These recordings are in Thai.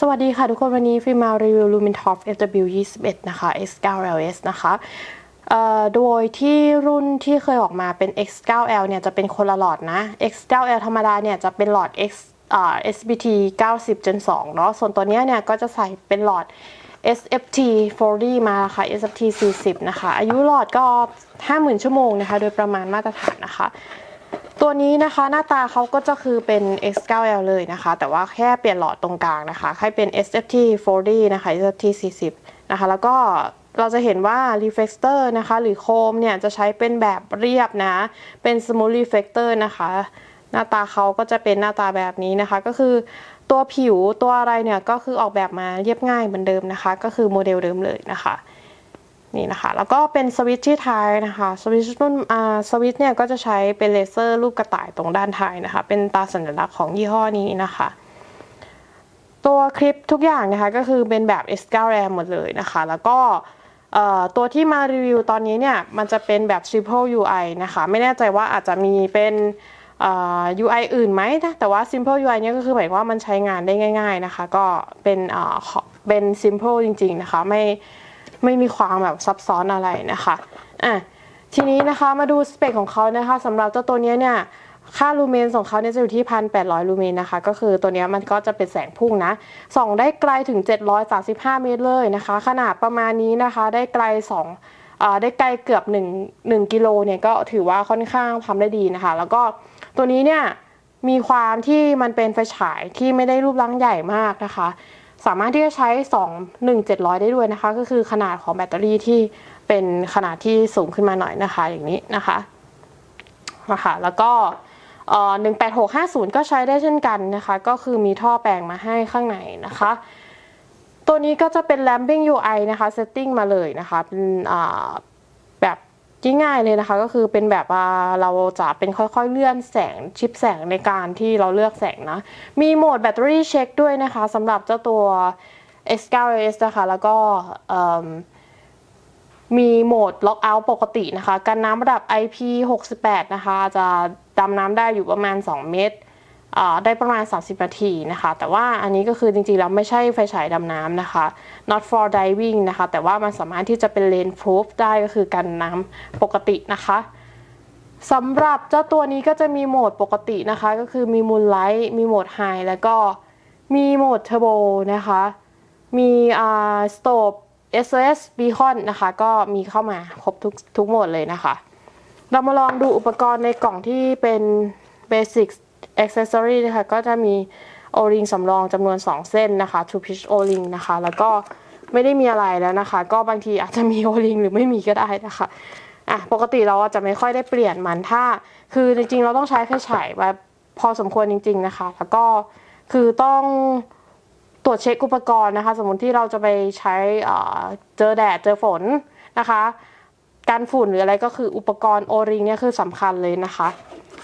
สวัสดีค่ะทุกคนวันนี้ฟิล์มารีวิว Lumentoff FW21 นะคะ X9LS นะคะเอ่อโดยที่รุ่นที่เคยออกมาเป็น X9L เนี่ยจะเป็นคนละหลอดนะ X9L ธรรมดาเนี่ยจะเป็นหลอด X อ่า SBT 90 Gen 2เนาะส่วนตัวเนี้ยเนี่ยก็จะใส่เป็นหลอด SFT 40 มาค่ะ SFT 40 นะคะ อายุหลอดก็ 50,000 ชั่วโมงนะคะ โดยประมาณมาตรฐานนะคะ ตัวนี้นะคะหน้าตาเขาก็จะคือเป็น X9L เลยนะคะ แต่ว่าแค่เปลี่ยนหลอดตรงกลางนะคะให้เป็น SFT 40นะคะ SFT 40นะคะ แล้วก็เราจะเห็นว่า reflector นะคะ หรือโคมเนี่ยจะใช้เป็นแบบเรียบนะ เป็น smooth reflector นะคะ หน้าตาเขาก็จะเป็นหน้าตาแบบนี้นะคะ ก็คือตัวผิวตัวอะไรเนี่ยก็คือออกแบบมาเรียบง่ายเหมือนเดิมนะคะ ก็คือโมเดลเดิมเลยนะคะ นี่นะคะ แล้วก็เป็นสวิตช์ที่ท้ายนะคะสวิตช์รุ่นอ่าสวิตช์เนี่ยก็จะใช้เป็นเลเซอร์รูปกระต่ายตรงด้านท้ายนะคะ เป็นตาสัญลักษณ์ของยี่ห้อนี้นะคะ ตัวคลิปทุกอย่างนะคะก็คือเป็นแบบ S9 RAM หมดเลยนะคะ แล้วก็เอ่อตัวที่มารีวิวตอนนี้เนี่ยมันจะเป็นแบบ Triple UI นะคะ ไม่แน่ใจว่าอาจจะมีเป็นเอ่อ UI อื่นไหมนะแต่ว่า Simple UI เนี่ยก็คือหมายว่ามันใช้งานได้ง่าย ๆนะคะ ก็เป็นเอ่อเป็น Simple จริง ๆ นะคะไม่ ไม่มีความแบบซับซ้อนอะไรนะคะอะทีนี้นะคะมาดูสเปคของเขานะคะสำหรับเจ้าตัวนี้เนี่ยค่าลูเมนของเขาเนี่ยจะอยู่ที่ 1,800 ลูเมนนะคะ ก็คือตัวนี้มันก็จะเป็นแสงพุ่งนะ ส่องได้ไกลถึง 735 เมตรเลยนะคะ ขนาดประมาณนี้นะคะได้ไกล2ได้ไกลเกือบ 1 1กิโลเนี่ยก็ถือว่าค่อนข้างทำได้ดีนะคะ แล้วก็ตัวนี้เนี่ยมีความที่มันเป็นไฟฉายที่ไม่ได้รูปร่างใหญ่มากนะคะ สามารถที่จะใช้ 2 1 700 ได้ด้วยนะคะ ก็คือขนาดของแบตเตอรี่ที่เป็นขนาดที่สูงขึ้นมาหน่อยนะคะ อย่างนี้นะคะนะคะแล้วก็เอ่อ18650ก็ใช้ได้เช่นกันนะคะ ก็คือมีท่อแปลงมาให้ข้างในนะคะ ตัวนี้ก็จะเป็น lamping UI นะคะ setting มาเลยนะคะเป็นอ่า ง่ายๆเลยนะคะ ก็คือเป็นแบบว่าเราจะเป็นค่อยๆเลื่อนแสงชิปแสงในการที่เราเลือกแสงนะ มีโหมดแบตเตอรี่เช็คด้วยนะคะสำหรับเจ้าตัว X9S นะคะ แล้วก็มมีโหมดล็อกเอาท์ปกตินะคะ กันน้ำระดับ IP68 นะคะ จะดำน้ำได้อยู่ประมาณ 2 เมตร ได้ประมาณ 30 นาทีนะคะ แต่ว่าอันนี้ก็คือจริงๆ แล้วไม่ใช่ไฟฉายดำน้ำนะคะ not for diving นะคะ แต่ว่ามันสามารถที่จะเป็น rain proof ได้ก็คือกันน้ำปกตินะคะสำหรับเจ้าตัวนี้ก็จะมีโหมดปกตินะคะ ก็คือมี moonlight มีโหมด high แล้วก็มีโหมด turbo นะคะ มีอ่า stop SOS beacon นะคะ ก็มีเข้ามาครบทุกทุกโหมดเลยนะคะ เรามาลองดูอุปกรณ์ในกล่องที่เป็น basic accessory นะคะก็จะมี O-ring สำรองจำนวน 2 เส้นนะคะ two pitch O-ring นะคะ แล้วก็ไม่ได้มีอะไรแล้วนะคะ ก็บางทีอาจจะมี O-ring หรือไม่มีก็ได้นะคะอะปกติเราจะไม่ค่อยได้เปลี่ยนมันถ้า คือจริงๆ เราต้องใช้ไฟฉายแบบพอสมควรจริง ๆนะคะ แล้วก็คือต้องตรวจเช็คอุปกรณ์นะคะ สมมติที่เราจะไปใช้อ่อเจอแดดเจอฝนนะคะ การฝุ่นหรืออะไรก็คืออุปกรณ์โอริงเนี่ยคือสำคัญเลยนะคะ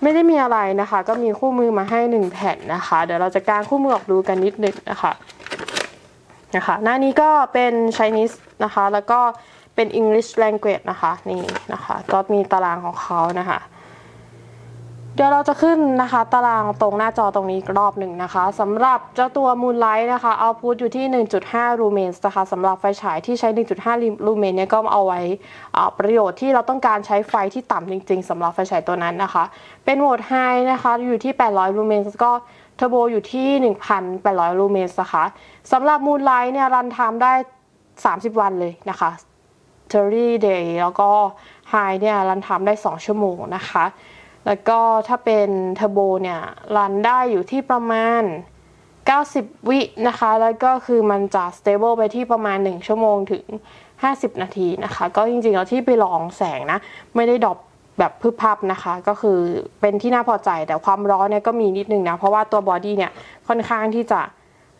ไม่ได้มีอะไรนะคะ ก็มีคู่มือมาให้หนึ่งแผ่นนะคะ เดี๋ยวเราจะกางคู่มือออกดูกันนิดหนึ่งนะคะนะคะหน้านี้ก็เป็น Chinese นะคะ แล้วก็เป็น English language นะคะ นี่นะคะ ก็มีตารางของเขานะคะ เดี๋ยวเราจะขึ้นนะคะ ตารางตรงหน้าจอตรงนี้อีกรอบหนึ่งนะคะสำหรับเจ้าตัว Moonlight นะคะเอาพุทอยู่ที่ 1.5ลูเมนนะคะสำหรับไฟฉายที่ใช้ 1.5ลูเมนเนี่ยก็เอาไว้อ่าประโยชน์ที่เราต้องการใช้ไฟที่ต่ำจริง ๆสำหรับไฟฉายตัวนั้นนะคะ เป็นโหมด High นะคะอยู่ที่ 800ลูเมนก็เทอร์โบอยู่ที่ 1,800ลูเมนนะคะสำหรับ Moonlight เนี่ยรันไทม์ได้ 30 วันเลยนะคะ t e r r y Day แล้วก็ High เนี่ยรันไทม์ได้ 2 ชั่วโมงนะคะ แล้วก็ถ้าเป็นเทอร์โบเนี่ยรันได้อยู่ที่ประมาณ 90 วินะคะ แล้วก็คือมันจะ stable ไปที่ประมาณ 1 ชั่วโมงถึง 50 นาทีนะคะ ก็จริงๆแล้วที่ไปลองแสงนะ ไม่ได้ดรอปแบบพึบพับนะคะ ก็คือเป็นที่น่าพอใจแต่ความร้อนเนี่ยก็มีนิดนึงนะ เพราะว่าตัวบอดี้เนี่ยค่อนข้างที่จะ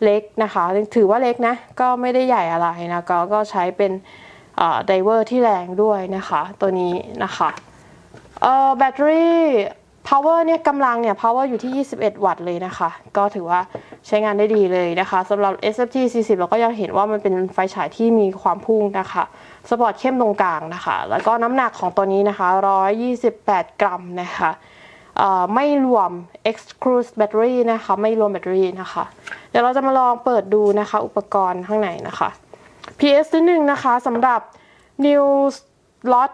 เล็กนะคะ ถือว่าเล็กนะ ก็ไม่ได้ใหญ่อะไรนะก็ก็ใช้เป็นไดเวอร์ที่แรงด้วยนะคะ ตัวนี้นะคะ เอ่อแบตเตอรี่ power เนี่ยกำลังเนี่ย power อยู่ที่ 21 วัตต์เลยนะคะ ก็ถือว่าใช้งานได้ดีเลยนะคะสำหรับ SFT 40 เราก็ยังเห็นว่ามันเป็นไฟฉายที่มีความพุ่งนะคะสปอร์ตเข้มตรงกลางนะคะ แล้วก็น้ำหนักของตัวนี้นะคะ 128 กรัมนะคะไม่รวม exclude battery นะคะ ไม่รวมแบตเตอรี่นะคะ เดี๋ยวเราจะมาลองเปิดดูนะคะ อุปกรณ์ข้างในนะคะ PS นิดนึงนะคะสำหรับ New Lot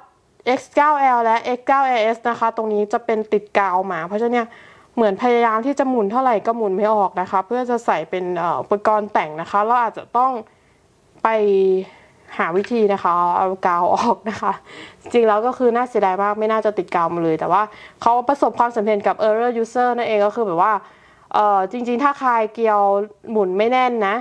X9L และ X9LS นะคะ ตรงนี้จะเป็นติดกาวมา เพราะฉะนั้นเนี่ยเหมือนพยายามที่จะหมุนเท่าไหร่ก็หมุนไม่ออกนะคะ เพื่อจะใส่เป็นอุปกรณ์แต่งนะคะ เราอาจจะต้องไปหาวิธีนะคะเอากาวออกนะคะ จริงแล้วก็คือน่าเสียดายมากไม่น่าจะติดกาวมาเลย แต่ว่าเขาประสบความสำเร็จกับ error user นั่นเองก็คือแบบว่าจริงๆ ถ้าคลายเกลียวหมุนไม่แน่นนะ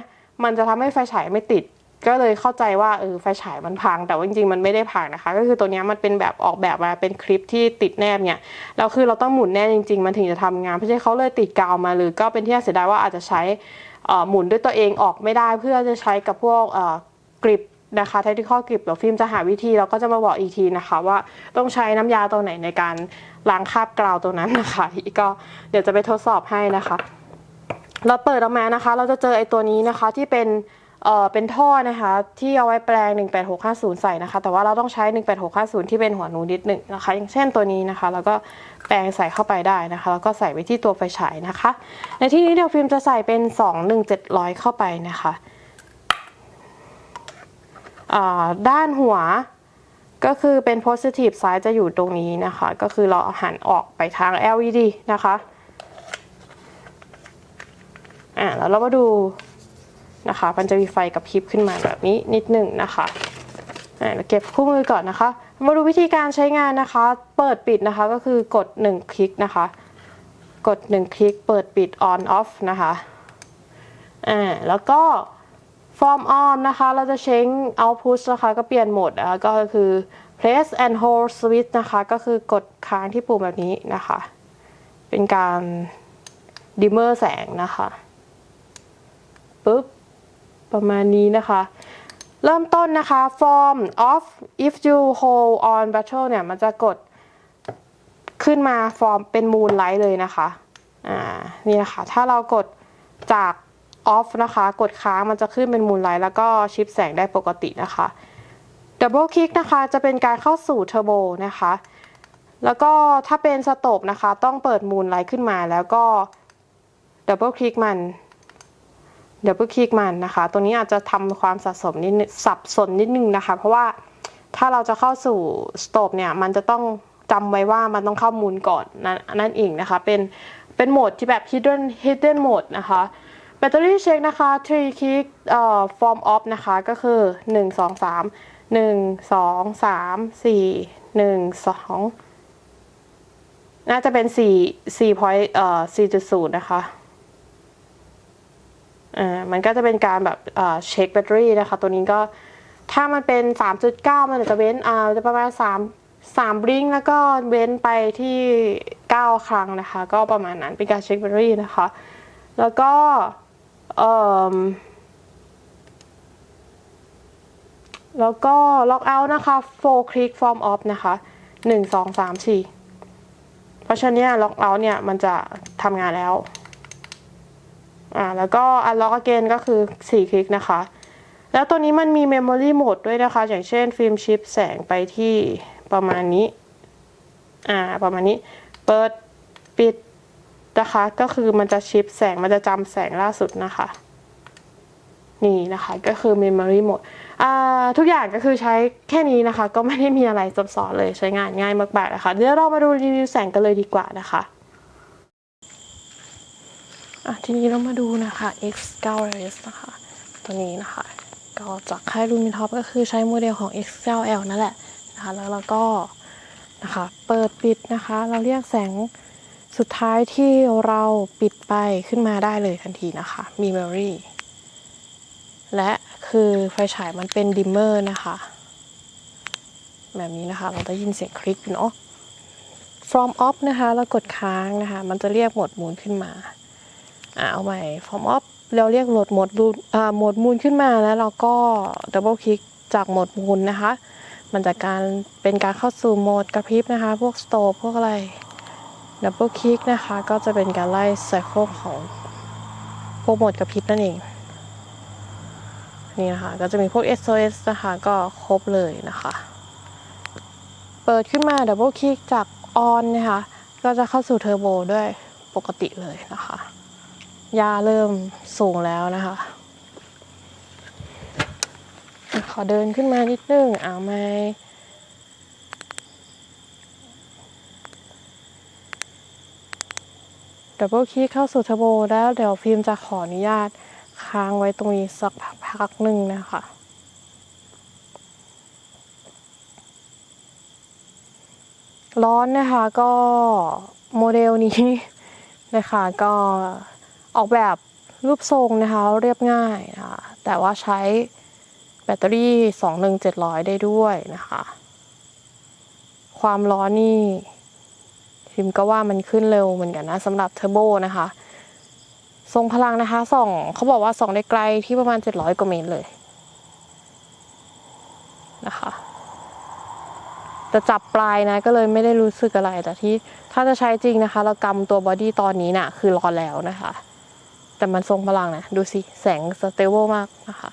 มันจะทำให้ไฟฉายไม่ติด ก็เลยเข้าใจว่าเออไฟฉายมันพัง แต่ว่าจริงๆมันไม่ได้พังนะคะ ก็คือตัวนี้มันเป็นแบบออกแบบมาเป็นคลิปที่ติดแนบเนี่ยแล้วคือเราต้องหมุนแน่จริง ๆ มันถึงจะทำงานเพราะฉะนั้นเขาเลยติดกาวมาหรือก็เป็นที่น่าเสียดายว่าอาจจะใช้อ่อหมุนด้วยตัวเองออกไม่ได้ เพื่อจะใช้กับพวกอ่อกริปนะคะเทคนิคกริปเดี๋ยวฟิล์มจะหาวิธีแล้วก็จะมาบอกอีกทีนะคะว่าต้องใช้น้ำยาตัวไหนในการล้างคราบกราวตัวนั้นนะคะอีกก็เดี๋ยวจะไปทดสอบให้นะคะ เราเปิดออกมานะคะ เราจะเจอไอ้ตัวนี้นะคะที่เป็น เอ่อเป็นท่อนะคะ ที่เอาไว้แปลง 18650 ใส่นะคะ แต่ว่าเราต้องใช้ 18650 ที่เป็นหัวนูนิดหนึ่งนะคะ อย่างเช่นตัวนี้นะคะ แล้วก็แปลงใส่เข้าไปได้นะคะ แล้วก็ใส่ไว้ที่ตัวไฟฉายนะคะ ในที่นี้เดี๋ยวฟิล์มจะใส่เป็น 21700 เข้าไปนะคะอ่าด้านหัวก็คือเป็น positive side จะอยู่ตรงนี้นะคะ ก็คือเราหันออกไปทาง LED นะคะอ่าแล้วเรามาดู นะคะ มันจะมีไฟกระพริบขึ้นมาแบบนี้นิดหนึ่งนะคะอ่าเราเก็บคู่มือก่อนนะคะ มาดูวิธีการใช้งานนะคะ เปิดปิดนะคะก็คือกด 1 คลิกนะคะ กด 1 คลิก เปิดปิด on off นะคะอ่าแล้วก็ form on นะคะ เราจะเช็ง output นะคะ ก็เปลี่ยนโหมดนะคะก็คือ press and hold switch นะคะ ก็คือกดค้างที่ปุ่มแบบนี้นะคะ เป็นการดิมเมอร์แสงนะคะปุ๊บ ประมาณนี้นะคะ เริ่มต้นนะคะ form off if you hold on battle เนี่ย มันจะกดขึ้นมา form เป็น moonlight เลยนะคะ อ่า นี่นะคะ ถ้าเรากดจาก off นะคะ กดค้างมันจะขึ้นเป็น moonlight แล้วก็ชิปแสงได้ปกตินะคะ double click นะคะจะเป็นการเข้าสู่ turbo นะคะ แล้วก็ถ้าเป็นสโตบนะคะ ต้องเปิดมูนไลท์ขึ้นมาแล้วก็ดับเบิลคลิกมัน ดับเบิลคลิกมันนะคะ ตัวนี้อาจจะทำความสะสมนิดสับสนนิดนึงนะคะ เพราะว่าถ้าเราจะเข้าสู่สโตบเนี่ยมันจะต้องจำไว้ว่ามันต้องเข้ามูนก่อนนั่นนั่นเองนะคะ เป็นเป็นโหมดที่แบบ hidden hidden mode นะคะแบตเตอรี่เช็คนะคะ three click เอ่อ form off นะคะ ก็คือ 1 2 3 1 2 3 4 1 2 น่าจะเป็น 4 4 point เอ่อ4.0 นะคะ อ่ามันก็จะเป็นการแบบเอ่อเช็คแบตเตอรี่นะคะ ตัวนี้ก็ถ้ามันเป็น 3.9 มันอาจจะเว้นอ่าจะประมาณ 3 3บลิงแล้วก็เว้นไปที่ 9 ครั้งนะคะ ก็ประมาณนั้นเป็นการเช็คแบตเตอรี่นะคะ แล้วก็เอ่อแล้วก็ล็อกเอาท์นะคะ 4 click form off นะคะ 1 2 3 4 เพราะฉะนั้นล็อกเอาท์เนี่ย มันจะทำงานแล้ว อ่าแล้วก็ unlock again ก็คือ 4 คลิกนะคะ แล้วตัวนี้มันมี memory mode ด้วยนะคะ อย่างเช่น ฟิล์มชิปแสงไปที่ประมาณนี้ อ่า ประมาณนี้ เปิด ปิดนะคะ ก็คือมันจะชิปแสง มันจะจำแสงล่าสุดนะคะ นี่นะคะ ก็คือ memory mode อ่า ทุกอย่างก็คือใช้แค่นี้นะคะ ก็ไม่ได้มีอะไรซับซ้อนเลย ใช้งานง่ายมากๆนะคะ เดี๋ยวเรามาดูรีวิวแสงกันเลยดีกว่านะคะ อะทีนี้เรามาดูนะคะ X9S นะคะ ตัวนี้นะคะ ก็จากค่าย Lumitop ก็คือใช้โมเดลของ X9L นั่นแหละนะคะแล้วเราก็นะคะเปิดปิดนะคะ เราเรียกแสงสุดท้ายที่เราปิดไปขึ้นมาได้เลยทันทีนะคะ มี Memory และคือไฟฉายมันเป็นดิมเมอร์นะคะ แบบนี้นะคะ เราได้ยินเสียงคลิกเนาะ from off นะคะเรากดค้างนะคะ มันจะเรียกหมดหมูนขึ้นมา อ่าเอาใหม่ from of เราเรียกโหมดหมดรูอ่าโหมดมูนขึ้นมาแล้วเราก็ double click จากโหมดมูนนะคะ มันจะการเป็นการเข้าสู่โหมดกระพริบนะคะ พวกสโตปพวกอะไร double click นะคะ ก็จะเป็นการไล่ไซเคิลของพวกโหมดกระพริบนั่นเองนี่นะคะก็จะมีพวก SOS นะคะก็ครบเลยนะคะ เปิดขึ้นมา double click จาก on นะคะก็จะเข้าสู่เทอร์โบด้วยปกติเลยนะคะ ยาเริ่มสูงแล้วนะคะ ขอเดินขึ้นมานิดนึงเอาไหมดับเบิลคลิกเข้าสู่เทอร์โบแล้วเดี๋ยวฟิล์มจะขออนุญาตค้างไว้ตรงนี้สักพักหนึ่งนะคะร้อนนะคะก็โมเดลนี้นะคะก็ ออกแบบรูปทรงนะคะเรียบง่ายนะคะแต่ว่าใช้แบตเตอรี่ 21700 ได้ด้วยนะคะ ความร้อนนี่พิมก็ว่ามันขึ้นเร็วเหมือนกันนะสำหรับเทอร์โบนะคะ ทรงพลังนะคะส่องเขาบอกว่าส่องได้ไกลที่ประมาณ 700กว่าเมตรเลยนะคะจะจับปลายนะก็เลยไม่ได้รู้สึกอะไร แต่ที่ถ้าจะใช้จริงนะคะ เรากำตัวบอดี้ตอนนี้นะ่ะคือร้อนแล้วนะคะ แต่มันทรงพลังนะ ดูสิแสงสเตเบิลมากนะคะ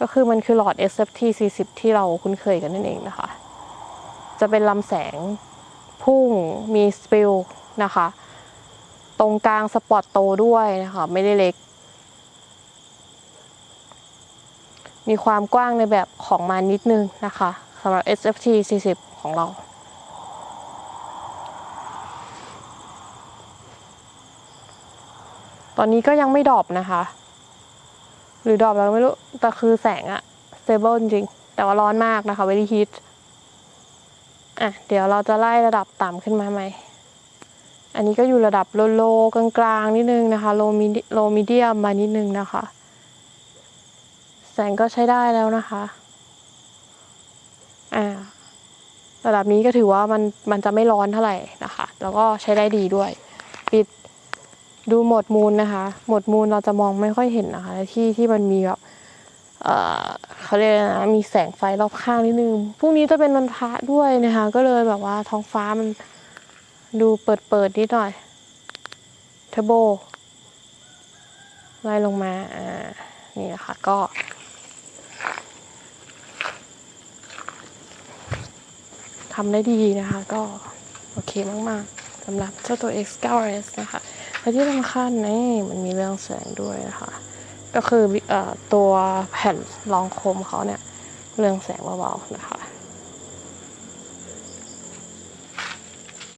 ก็คือมันคือหลอด SFT 40 ที่เราคุ้นเคยกันนั่นเองนะคะ จะเป็นลำแสงพุ่งมีสปิลนะคะ ตรงกลางสปอตโตด้วยนะคะ ไม่ได้เล็ก มีความกว้างในแบบของมันนิดนึงนะคะสำหรับ SFT 40 ของเรา ตอนนี้ก็ยังไม่ดอปนะคะ หรือดอปแล้วไม่รู้ แต่คือแสงอะ stable จริง แต่ว่าร้อนมากนะคะ very heat อะ เดี๋ยวเราจะไล่ระดับต่ำขึ้นมาไหม่ อันนี้ก็อยู่ระดับโลโลกลางๆ นิดนึงนะคะ โลมิโลมิเดียมมานิดนึงนะคะ แสงก็ใช้ได้แล้วนะคะอ่าระดับนี้ก็ถือว่ามันมันจะไม่ร้อนเท่าไหร่นะคะ แล้วก็ใช้ได้ดีด้วย ปิด ดูหมดมูลนะคะ หมดมูลเราจะมองไม่ค่อยเห็นนะคะ ที่ที่มันมีแบบเออเขาเรียกอะไรนะมีแสงไฟรอบข้างนิดนึงพรุ่งนี้จะเป็นวันพระด้วยนะคะ ก็เลยแบบว่าท้องฟ้ามันดูเปิดเปิดนิดหน่อยเทโบไล่ลงมาอ่านี่นะคะก็ ทำได้ดีนะคะ ก็ โอเคมาก ๆสำหรับเจ้าตัว X9S นะคะ และที่สำคัญนี่มันมีเรื่องแสงด้วยนะคะ ก็คือออตัวแผ่นรองโคมเขาเนี่ยเรื่องแสงเบาๆนะคะ